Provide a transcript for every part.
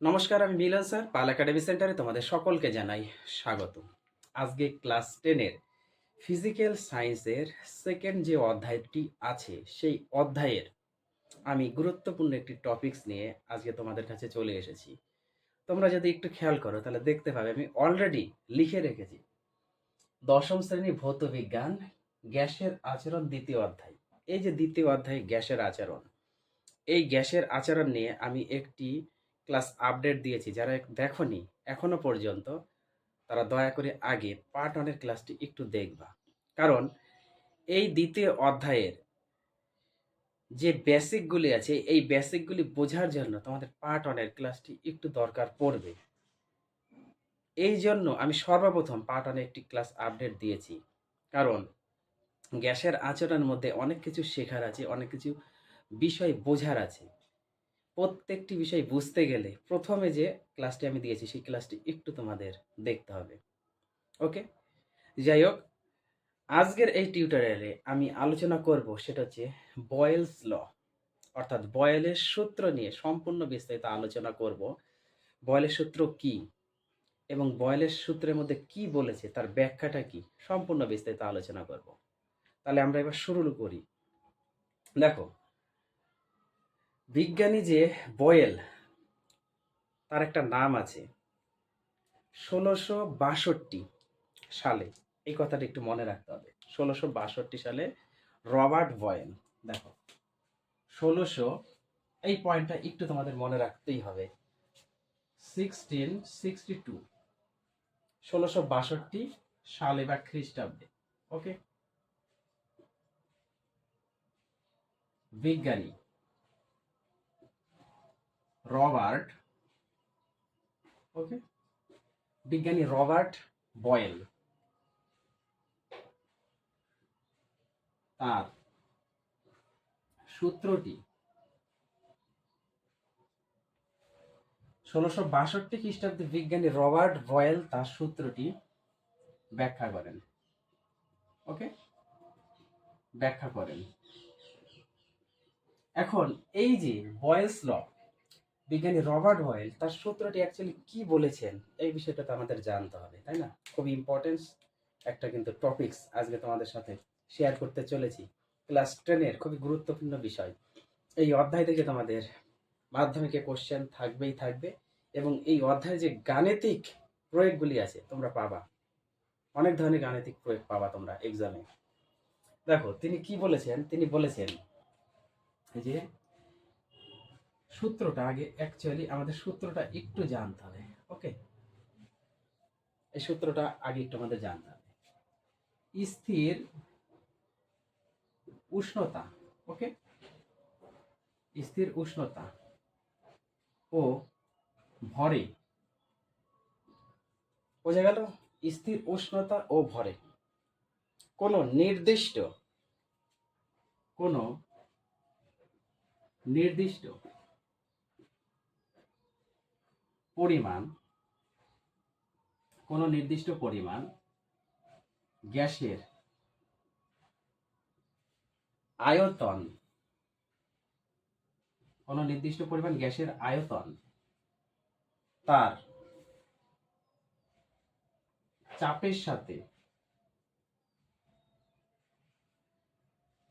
নমস্কার, আমি মিলন স্যার। পাল একাডেমি সেন্টারে তোমাদের সকলকে জানাই স্বাগত আজকে ক্লাস টেনের ফিজিক্যাল সায়েন্সের সেকেন্ড যে অধ্যায়টি আছে, সেই অধ্যায়ের আমি গুরুত্বপূর্ণ একটি টপিকস নিয়ে আজকে তোমাদের কাছে চলে এসেছি। তোমরা যদি একটু খেয়াল করো, তাহলে দেখতে পাবে আমি অলরেডি লিখে রেখেছি। দশম শ্রেণি ভৌত বিজ্ঞান, গ্যাসের আচরণ দ্বিতীয় অধ্যায়। এই যে দ্বিতীয় অধ্যায়, গ্যাসের আচরণ, এই গ্যাসের আচরণ নিয়ে আমি একটি ক্লাস আপডেট দিয়েছি, যারা দেখনি, এখনও পর্যন্ত তারা দয়া করে আগে পার্ট ওয়ানের ক্লাসটি একটু দেখবা। কারণ এই দ্বিতীয় অধ্যায়ের যে বেসিকগুলি আছে, এই বেসিকগুলি বোঝার জন্য তোমাদের পার্ট ওয়ানের ক্লাসটি একটু দরকার পড়বে। এই জন্য আমি সর্বপ্রথম পার্ট ওয়ানে একটি ক্লাস আপডেট দিয়েছি। কারণ গ্যাসের আচরণের মধ্যে অনেক কিছু শেখার আছে, অনেক কিছু বিষয় বোঝার আছে। প্রত্যেকটি বিষয় বুঝতে গেলে প্রথমে যে ক্লাসটি আমি দিয়েছি, সেই ক্লাসটি একটু তোমাদের দেখতে হবে। ওকে যাই হোক, আজকের এই টিউটোরিয়ালে আমি আলোচনা করব সেটা হচ্ছে বয়েলস ল অর্থাৎ বয়েলের সূত্র নিয়ে সম্পূর্ণ বিস্তারিত আলোচনা করব। বয়েলের সূত্র কি? এবং বয়েলের সূত্রের মধ্যে কি বলেছে? তার ব্যাখ্যাটা কি? সম্পূর্ণ বিস্তারিত আলোচনা করব। তাহলে আমরা এবার শুরু করি। দেখো বিজ্ঞানী যে বয়েল, তার একটা নাম আছে। ষোলোশো বাষট্টি সালে, এই কথাটা একটু মনে রাখতে হবে। ষোলোশো বাষট্টি সালে রবার্ট বয়েল, দেখো, ষোলোশো, এই পয়েন্টটা একটু তোমাদের মনে রাখতেই হবে। সিক্সটিন, সিক্সটি টু, ষোলোশো বাষট্টি সালে বা খ্রিস্টাব্দে ওকে বিজ্ঞানী রবার্ট ওকে বিজ্ঞানী রবার্ট বয়েল। তার সূত্রটি ষোলোশো বাষট্টি খ্রিস্টাব্দে বিজ্ঞানী রবার্ট বয়েল তার সূত্রটি ব্যাখ্যা করেন। ওকে ব্যাখ্যা করেন। এখন এই যে বয়েলস ল বিজ্ঞানী রবার্ট বয়েল তার সূত্রটি অ্যাকচুয়ালি কি বলেছেন এই বিষয়টা তো আমাদের জানতে হবে, তাই না? খুব ইম্পর্টেন্স একটা কিন্তু টপিকস আজকে তোমাদের সাথে শেয়ার করতে চলেছি। ক্লাস টেনের খুবই গুরুত্বপূর্ণ বিষয়। এই অধ্যায় থেকে তোমাদের মাধ্যমিকে কোশ্চেন থাকবেই থাকবে এবং এই অধ্যায়ে যে গাণিতিক প্রয়োগগুলি আছে তোমরা পাবা। অনেক ধরনের গাণিতিক প্রয়োগ পাবা তোমরা এক্সামে দেখো, তিনি কি বলেছেন? তিনি বলেছেন যে সূত্রটা আগে অ্যাকচুয়ালি আমাদের সূত্রটা একটু জানতে হবে ওকে এই সূত্রটা আগে একটু আমাদের জানতে হবে। স্থির উষ্ণতা ওকে স্থির উষ্ণতা ও ভরে। বোঝা গেল? স্থির উষ্ণতা ও ভরে। কোনো নির্দিষ্ট কোনো নির্দিষ্ট পরিমাণ, কোনো নির্দিষ্ট পরিমাণ গ্যাসের আয়তন, কোনো নির্দিষ্ট পরিমাণ গ্যাসের আয়তন তার চাপের সাথে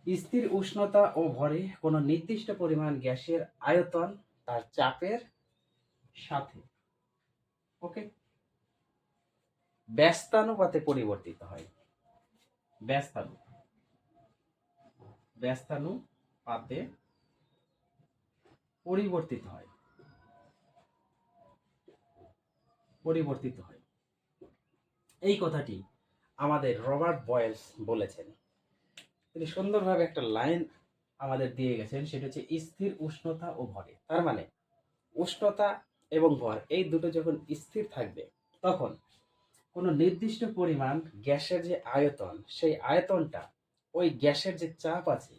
স্থির উষ্ণতা ও ভরে কোনো নির্দিষ্ট পরিমাণ গ্যাসের আয়তন তার চাপের সাথে। ওকে ব্যস্তানুপাতে পরিবর্তিত হয়। ব্যস্তানু। ব্যস্তানুপাতে পরিবর্তিত হয়। পরিবর্তিত হয়। এই কথাটি আমাদের রবার্ট বয়েলস বলেছেন। তিনি সুন্দরভাবে একটা লাইন আমাদের দিয়ে গেছেন, সেটা হচ্ছে স্থির উষ্ণতা ও ভরে। তার মানে উষ্ণতা এবং ভর, এই দুটো যখন স্থির থাকবে, তখন কোনো নির্দিষ্ট পরিমাণ গ্যাসের যে আয়তন, সেই আয়তনটা ওই গ্যাসের যে চাপ আছে,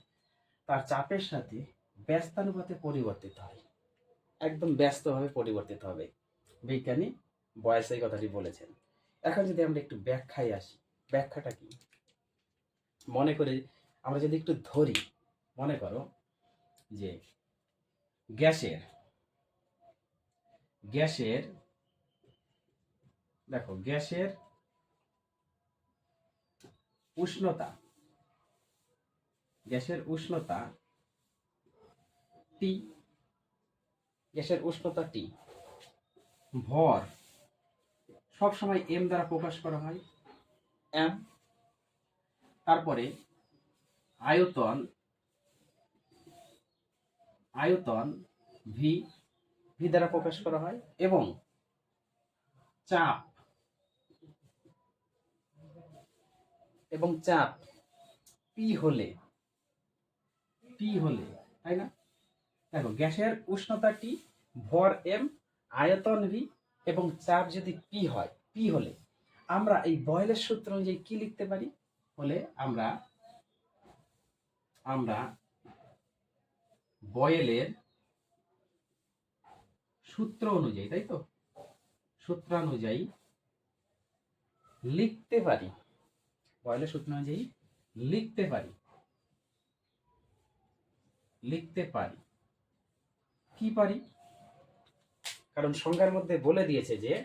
তার চাপের সাথে ব্যস্তানুপাতে পরিবর্তিত হয়। একদম ব্যস্তভাবে পরিবর্তিত হবে। বিজ্ঞানী বয়স এই কথাটি বলেছেন। এখন যদি আমরা একটু ব্যাখ্যায় আসি, ব্যাখ্যাটা কি? মনে করে আমরা যদি একটু ধরি, মনে করো যে গ্যাসের গ্যাসের, দেখো গ্যাসের উষ্ণতা গ্যাসের উষ্ণতা টি, গ্যাসের উষ্ণতা টি। ভর সব সময় এম দ্বারা প্রকাশ করা হয় এম তারপরে আয়তন আয়তন ভি ভি দ্বারা প্রকাশ করা হয় এবং চাপ এবং চাপ পি হলে পি হলে, তাই না? দেখো, গ্যাসের উষ্ণতা টি ভর এম আয়তন ভি এবং চাপ যদি পি হয় পি হলে, আমরা এই বয়েলের সূত্র অনুযায়ী কি লিখতে পারি? হলে আমরা আমরা বয়েলের সূত্র অনুযায়ী, তাই তো? সূত্রানুযায়ী লিখতে পারি। বয়েলের সূত্র অনুযায়ী লিখতে পারি। লিখতে পারি। কি পারি? কারণ সংজ্ঞার মধ্যে বলে দিয়েছে যে,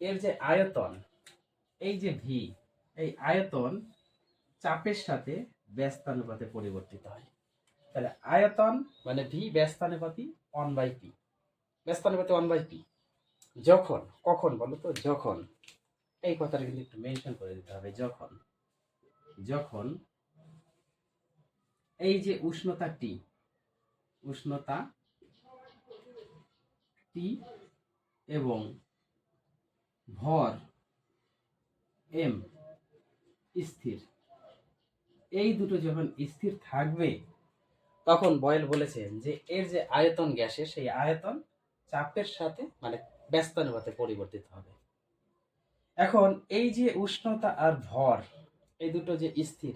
এর যে আয়তন, এই যে ভি, এই আয়তন চাপের সাথে ব্যস্তানুপাতে পরিবর্তিত হয়। তাহলে আয়তন মানে ভি, ব্যস্তানুপাতি ওয়ান বাই পি ব্যস্তানুপাতি ওয়ান বাই পি যখন, কখন বলো তো? যখন। এই কথাটা কিন্তু একটু মেনশন করে দিতে হবে, যখন। যখন এই যে উষ্ণতা টি উষ্ণতা টি এবং ভর এম স্থির। এই দুটো যখন স্থির থাকবে, তখন বয়েল বলেছেন যে এর যে আয়তন গ্যাসের, সেই আয়তন চাপের সাথে মানে ব্যস্তানুপাতে পরিবর্তিত হবে। এখন এই যে উষ্ণতা আর ভর, এই দুটো যে স্থির,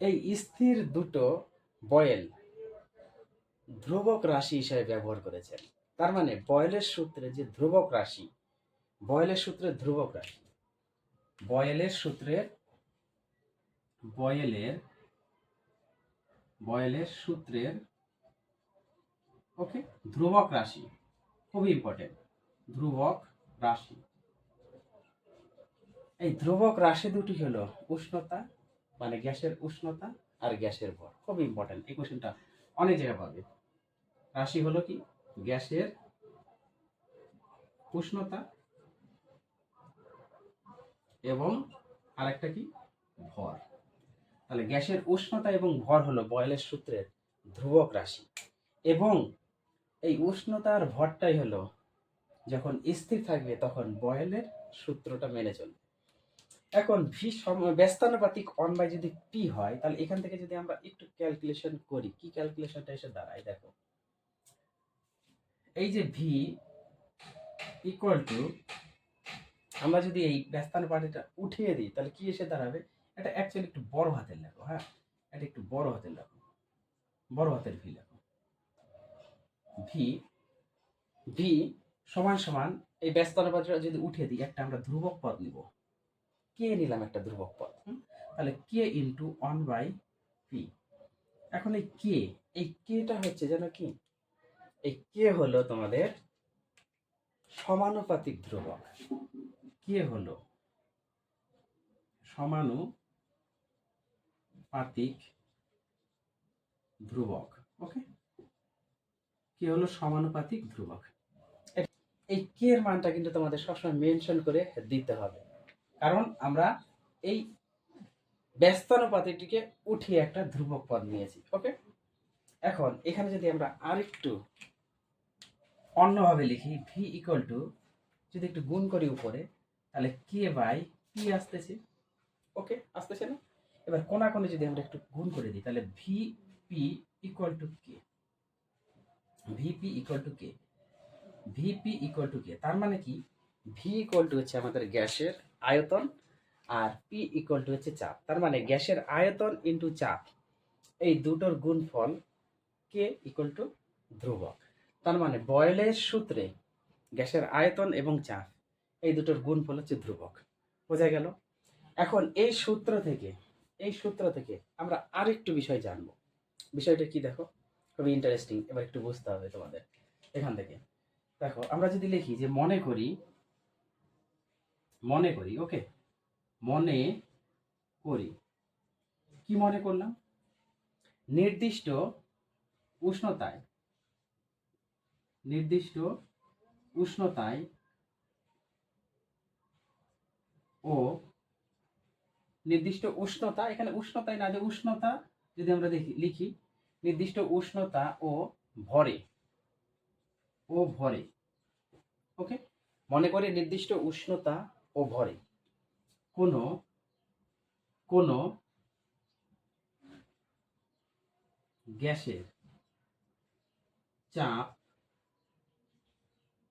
এই স্থির দুটো বয়েল ধ্রুবক রাশি হিসেবে ব্যবহার করেছেন। তার মানে বয়েলের সূত্রে যে ধ্রুবক রাশি, বয়েলের সূত্রে ধ্রুবক রাশি। বয়েলের সূত্রের বয়েলের বয়েলের সূত্রের ওকে ধ্রুবক রাশি। খুবই ইম্পর্টেন্ট ধ্রুবক রাশি। এই ধ্রুবক রাশি দুটি হলো উষ্ণতা মানে গ্যাসের উষ্ণতা আর গ্যাসের ভর। খুব ইম্পর্টেন্ট এই কোশ্চেনটা অনেক জায়গায় পাবে। রাশি হলো কি? গ্যাসের উষ্ণতা এবং আরেকটা কি? ভর। তাহলে গ্যাসের উষ্ণতা এবং ভর হলো বয়েলের সূত্রের ধ্রুবক রাশি এবং এই উষ্ণতার ভরটাই হলো যখন স্থির থাকবে তখন বয়েলের সূত্রটা মেনে চলবে। এখন ভি ব্যস্তানুপাতিক অন বাই যদি পি হয়, তাহলে এখান থেকে যদি আমরা একটু ক্যালকুলেশন করি, কি ক্যালকুলেশনটা এসে দাঁড়ায় দেখো। এই যে ভি ইকুয়াল টু আমরা যদি এই ব্যস্তানুপাতিটা উঠিয়ে দিই, তাহলে কি এসে দাঁড়াবে? এটা অ্যাকচুয়ালি একটু বড় হাতের লেখো হ্যাঁ? এটা একটু বড় হাতের লেখো। বড় হাতের ভি লেখো। ভি ভি সমান সমান এই ব্যস্তানুপাতিটা যদি উঠে দিই, একটা আমরা ধ্রুবক পদ নিব। কে নিলাম একটা ধ্রুবক পদ? তাহলে K into one by P এখন এই কে এই কেটা হচ্ছে যেন কি? এই কে হলো তোমাদের সমানুপাতিক ধ্রুবক। কে হলো সমানুপাতিক ধ্রুবক ওকে কে হলো সমানুপাতিক ধ্রুবক? এই কে এর মানটা কিন্তু তোমাদের সবসময় মেনশন করে দিতে হবে। কারণ আমরা এই ব্যস্তানুপাতিটিকে উঠিয়ে একটা ধ্রুবক পদ নিয়েছি ওকে এখন এখানে যদি আমরা আরেকটু অন্যভাবে লিখি ভি ইকুয়াল টু যদি একটু গুণ করি উপরে, তাহলে কে বাই পি আসতেছে ওকে আসতেছে না? এবার কোনা কোণে যদি আমরা একটু গুণ করে দিই, তাহলে V P equal to K VP equal to K VP equal to K তার মানে কি? ভি ইকুয়াল টু হচ্ছে আমাদের গ্যাসের আয়তন আর পি ইকুয়াল টু হচ্ছে চাপ। তার মানে গ্যাসের আয়তন ইন্টু চাপ। এই দুটোর গুণফল কে ইকুয়াল টু ধ্রুবক। তার মানে বয়েলের সূত্রে গ্যাসের আয়তন এবং চাপ, এই দুটোর গুণফল হচ্ছে ধ্রুবক। বোঝা গেল? এখন এই সূত্র থেকে, এই সূত্র থেকে আমরা আরেকটু বিষয় জানব। বিষয়টা কি দেখো? খুবই ইন্টারেস্টিং এবার একটু বুঝতে হবে তোমাদের এখান থেকে। দেখো, আমরা যদি লিখি যে মনে করি মনে করি ওকে মনে করি। কি মনে করলাম? নির্দিষ্ট উষ্ণতায় নির্দিষ্ট উষ্ণতায় ও নির্দিষ্ট উষ্ণতা, এখানে উষ্ণতায় না, যে উষ্ণতা যদি আমরা দেখি, লিখি নির্দিষ্ট উষ্ণতা ও ভরে। ও ভরে। ওকে মনে করি নির্দিষ্ট উষ্ণতা ও ভরে। কোনো কোনো গ্যাসের চাপ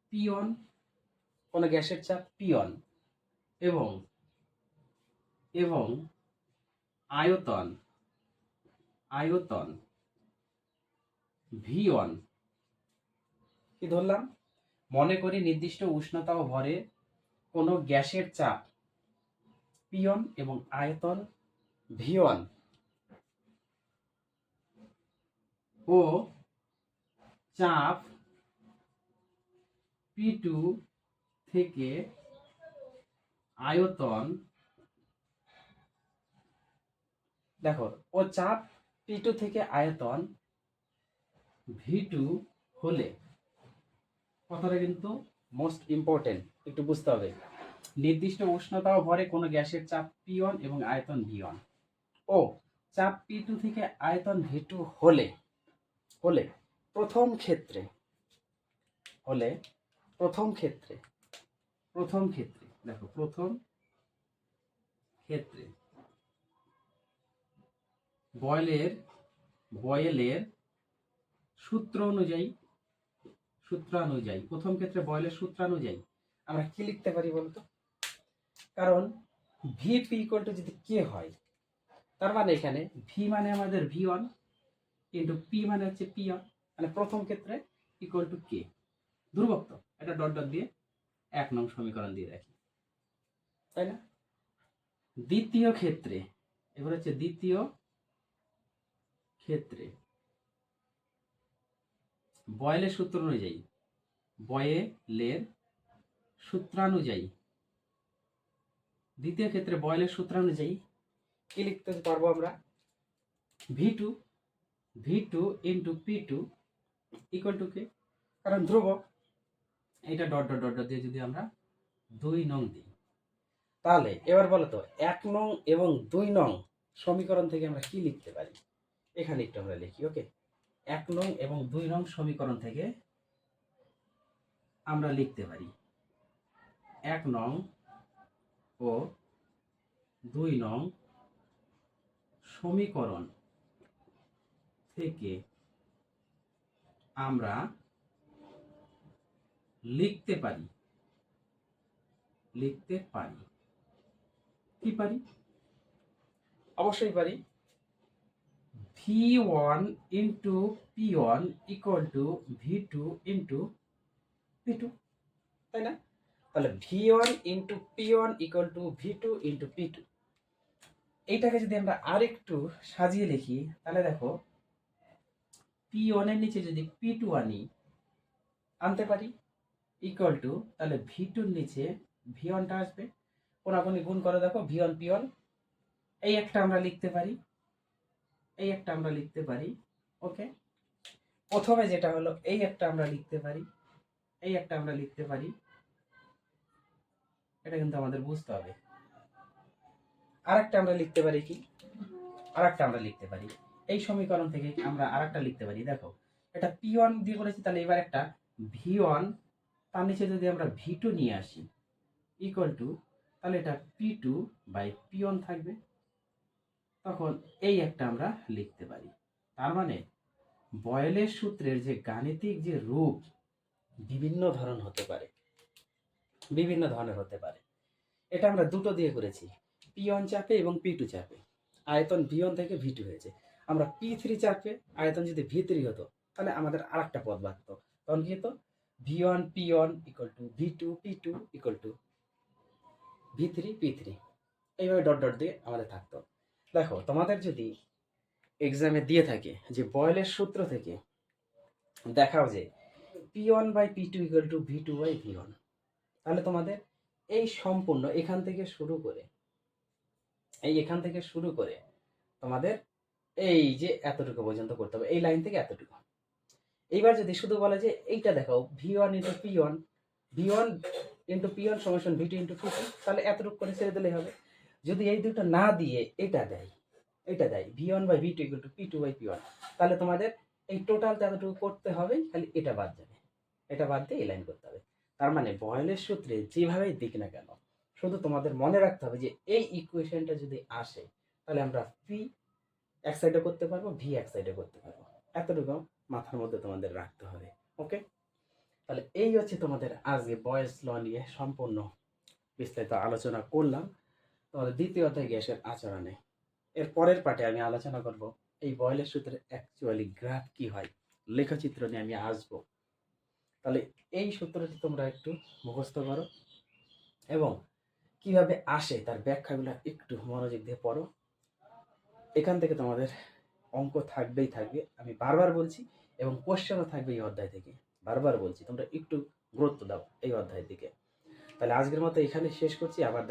পিয়ন, কোনো গ্যাসের চাপ পিয়ন এবং এবং আয়তন আয়তন ভি ওয়ান। কি ধরলাম? মনে করি নির্দিষ্ট উষ্ণতা ও ভরে কোনো গ্যাসের চাপ পিয়ন এবং আয়তন ভি ওয়ান। ও চাপ পি টু থেকে আয়তন দেখো ও চাপ পি টু থেকে আয়তন ভি টু হলে কথাটা কিন্তু মোস্ট ইম্পর্টেন্ট একটু বুঝতে হবে। নির্দিষ্ট উষ্ণতা ও ভরে কোনো গ্যাসের চাপ পি ওয়ান এবং আয়তন ভি ওয়ান ও, চাপ পি টু থেকে আয়তন ভি টু হলে হলে প্রথম ক্ষেত্রে, হলে প্রথম ক্ষেত্রে প্রথম ক্ষেত্রে, দেখো প্রথম ক্ষেত্রে বয়েলের বয়েলের সূত্র অনুযায়ী সূত্রানুযায়ী প্রথম ক্ষেত্রে বয়েলের সূত্রানুযায়ী আমরা কি লিখতে পারি বলতো? কারণ ভি পি ইকুয়াল টু যদি কে হয়, তার মানে এখানে ভি মানে আমাদের ভি ওয়ান কিন্তু পি মানে হচ্ছে পি ওয়ান মানে প্রথম ক্ষেত্রে ইকুয়াল টু কে ধ্রুবক তো এটা ডট ডট দিয়ে এক নং সমীকরণ দিয়ে রাখি। তাই না? দ্বিতীয় ক্ষেত্রে, এবার হচ্ছে দ্বিতীয় ক্ষেত্রে বয়েলের সূত্র অনুযায়ী, বয়েলের সূত্রানুযায়ী। দ্বিতীয় ক্ষেত্রে বয়েলের সূত্রানুযায়ী কি লিখতে পারব আমরা? V two V two into P two equal to K কারণ ধ্রুবক এটা ডট ডট ডট দিয়ে যদি আমরা দুই নং দিই। তাহলে এবার বলো তো, এক নং এবং দুই নং সমীকরণ থেকে আমরা কি লিখতে পারি? এখানে একটু আমরা লিখি ওকে এক নং এবং দুই নং সমীকরণ থেকে আমরা লিখতে পারি। এক নং ও দুই নং সমীকরণ থেকে আমরা লিখতে পারি। লিখতে পারি। কি পারি? অবশ্যই পারি। V one into P one equal to V two into P two তাই না তাহলে V one into P one equal to V two into P two এইটাকে যদি আমরা আরেকটু সাজিয়ে লিখি তাহলে দেখো পি ওয়ানের নিচে যদি পি টু আনি আনতে পারি। ইকুয়াল টু তাহলে ভি টুর নিচে ভি ওয়ানটা আসবে। কোনাকুনি গুণ করে দেখো ভি ওয়ান পি ওয়ান এই একটা আমরা লিখতে পারি। এই একটা আমরা লিখতে পারি ওকে প্রথমে যেটা হলো, এই একটা আমরা লিখতে পারি, এই একটা আমরা লিখতে পারি। এটা কিন্তু আমাদের বুঝতে হবে। আর একটা আমরা লিখতে পারি কি? আর একটা আমরা লিখতে পারি। এই সমীকরণ থেকে আমরা আর একটা লিখতে পারি। দেখো, এটা পি ওয়ান দিয়ে করেছি, তাহলে এবার একটা ভি ওয়ান তার নিচে যদি আমরা ভি টু নিয়ে আসি ইকুয়াল টু তাহলে এটা P two by P one থাকবে। তখন এই একটা আমরা লিখতে পারি। তার মানে বয়েলের সূত্রের যে গাণিতিক যে রূপ বিভিন্ন ধরন হতে পারে, বিভিন্ন ধরনের হতে পারে। এটা আমরা দুটো দিয়ে করেছি, পি ওয়ান চাপে এবং পি টু চাপে। আয়তন ভি ওয়ান থেকে ভি টু হয়েছে। আমরা পি থ্রি চাপে, আয়তন যদি ভি থ্রি হতো, তাহলে আমাদের আর একটা পদ বাড়ত তখন কি হতো? V one, P one equal to V two, P two equal to V three, P three. এইভাবে ডট ডট দিয়ে আমাদের থাকতো। দেখো, তোমাদের যদি এক্সামে দিয়ে থাকে, যে বয়েলের সূত্র থেকে, দেখাও যে P one by P two equal to V two by V one তাহলে তোমাদের এই সম্পূর্ণ এখান থেকে শুরু করে, এই এখান থেকে শুরু করে তোমাদের এই যে এতটুকু পর্যন্ত করতে হবে, এই লাইন থেকে এতটুকু। এইবার যদি শুধু বলে যে এইটা দেখাও V one into P one V one into P one সমান ভি টু ইন্টু টু তাহলে এতটুকু করে ছেড়ে দিলেই হবে। যদি এই দুটো না দিয়ে এটা দেয় এটা দেয় V one by V two equal to P two by P one তাহলে তোমাদের এই টোটাল এতটুকু করতে হবে, খালি এটা বাদ যাবে। এটা বাদ দিয়ে এই লাইন করতে হবে। তার মানে বয়েলের সূত্রে যেভাবেই দিক না কেন, শুধু তোমাদের মনে রাখতে হবে যে এই ইকুয়েশনটা যদি আসে, তাহলে আমরা পি এক সাইডে করতে পারব ভি এক সাইডে করতে পারব। এতটুকু মাথার মধ্যে তোমাদের রাখতে হবে ওকে তাহলে এই হচ্ছে তোমাদের আজকে বয়েস ল নিয়ে সম্পূর্ণ বিস্তারিত আলোচনা করলাম। তোমাদের দ্বিতীয় অধ্যায় গ্যাসের আচরণে। এর পরের পার্টে আমি আলোচনা করব এই বয়লের সূত্রে অ্যাকচুয়ালি গ্রাফ কি হয়। লেখচিত্র নিয়ে আমি আসব। তাহলে এই সূত্রটি তোমরা একটু মুখস্থ করো এবং কীভাবে আসে তার ব্যাখ্যাগুলো একটু মনোযোগ দিয়ে পড়ো। এখান থেকে তোমাদের অঙ্ক থাকবেই থাকবে, আমি বারবার বলছি, এবং কোশ্চেনও থাকবে এই অধ্যায় থেকে। বারবার বলছি, তোমরা একটু গুরুত্ব দাও এই অধ্যায়ের দিকে তাহলে আজকের মতো এখানে শেষ করছি, আবার